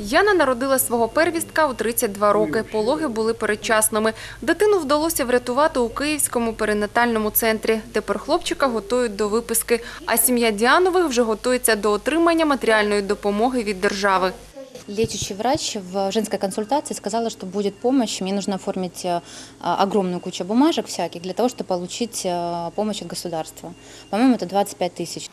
Яна народила свого первістка у 32 роки. Пологи були передчасними. Дитину вдалося врятувати у Київському перинатальному центрі. Тепер хлопчика готують до виписки, а сім'я Діанових вже готується до отримання матеріальної допомоги від держави. Лечащий врач в женской консультации сказала, что будет помощь. Мне нужно оформить э, огромную кучу бумажек всяких для того, чтобы получить э, помощь от государства. По-моему, это 25 тысяч.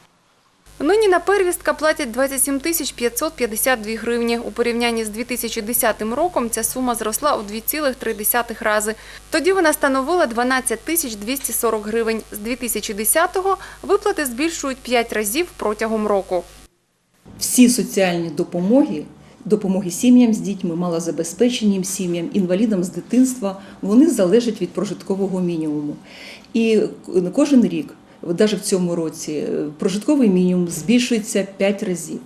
Нині на первістка платять 27 тисяч 552 гривні. У порівнянні з 2010 роком ця сума зросла у 2,3 рази. Тоді вона становила 12 тисяч 240 гривень. З 2010-го виплати збільшують 5 разів протягом року. всі соціальні допомоги, допомоги сім'ям з дітьми, малозабезпеченим сім'ям, інвалідам з дитинства, вони залежать від прожиткового мінімуму. І кожен рік, навіть в цьому році, е, прожитковий мінімум збільшується 5 разів.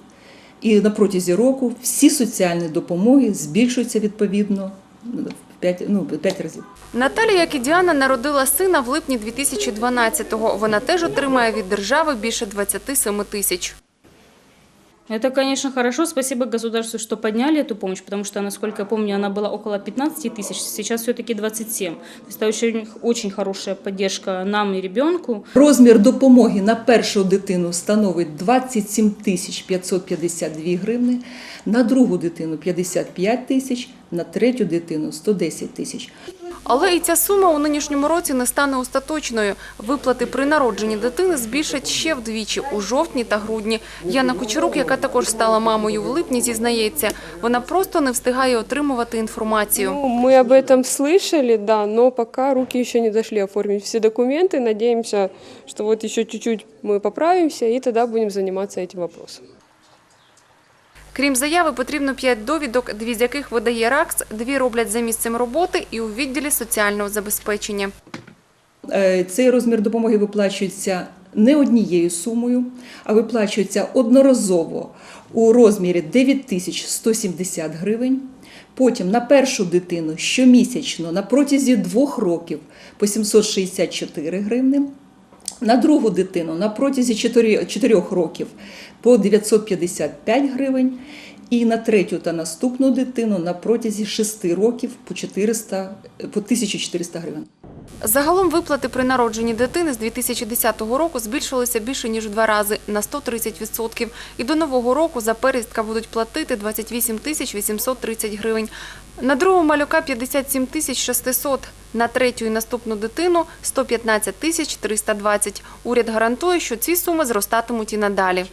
І на протязі року всі соціальні допомоги збільшуються відповідно в 5, ну, 5 разів. Наталя, як і Діана, народила сина в липні 2012-го. Вона теж отримає від держави більше 27 тисяч. Это, конечно, хорошо. Спасибо государству, что подняли эту помощь, потому что, насколько я помню, она была около 15 тысяч, сейчас все-таки 27. То есть это очень, очень хорошая поддержка нам и ребенку. Розмір допомоги на першу дитину становить 27 тисяч 552 гривни, на другу дитину 55 тисяч, на третю дитину 110 тисяч. Але і ця сума у нинішньому році не стане остаточною. Виплати при народженні дитини збільшать ще вдвічі – у жовтні та грудні. Яна Кучерук, яка також стала мамою в липні, зізнається, вона просто не встигає отримувати інформацію. Ну, мы об этом слышали, да, но пока руки еще не дошли оформить все документы. Надеемся, что вот еще чуть-чуть мы поправимся, и тогда будем заниматься этим вопросом. Крім заяви, потрібно п'ять довідок, дві з яких видає РАКС, дві роблять за місцем роботи і у відділі соціального забезпечення. Е, Цей розмір допомоги виплачується не однією сумою, а виплачується одноразово у розмірі 9170 гривень. Потім на першу дитину щомісячно на протязі двох років по 764 гривни. На другу дитину на протязі 4, 4 років по 955 гривень. І на третю та наступну дитину на протязі 6 років по 400, по 1400 гривень. Загалом виплати при народженні дитини з 2010 року збільшилися більше ніж в два рази – на 130%. І до нового року за первістка будуть платити 28 тисяч 830 гривень. На другого малюка – 57 тисяч 600. На третю і наступну дитину – 115 тисяч 320. Уряд гарантує, що ці суми зростатимуть і надалі.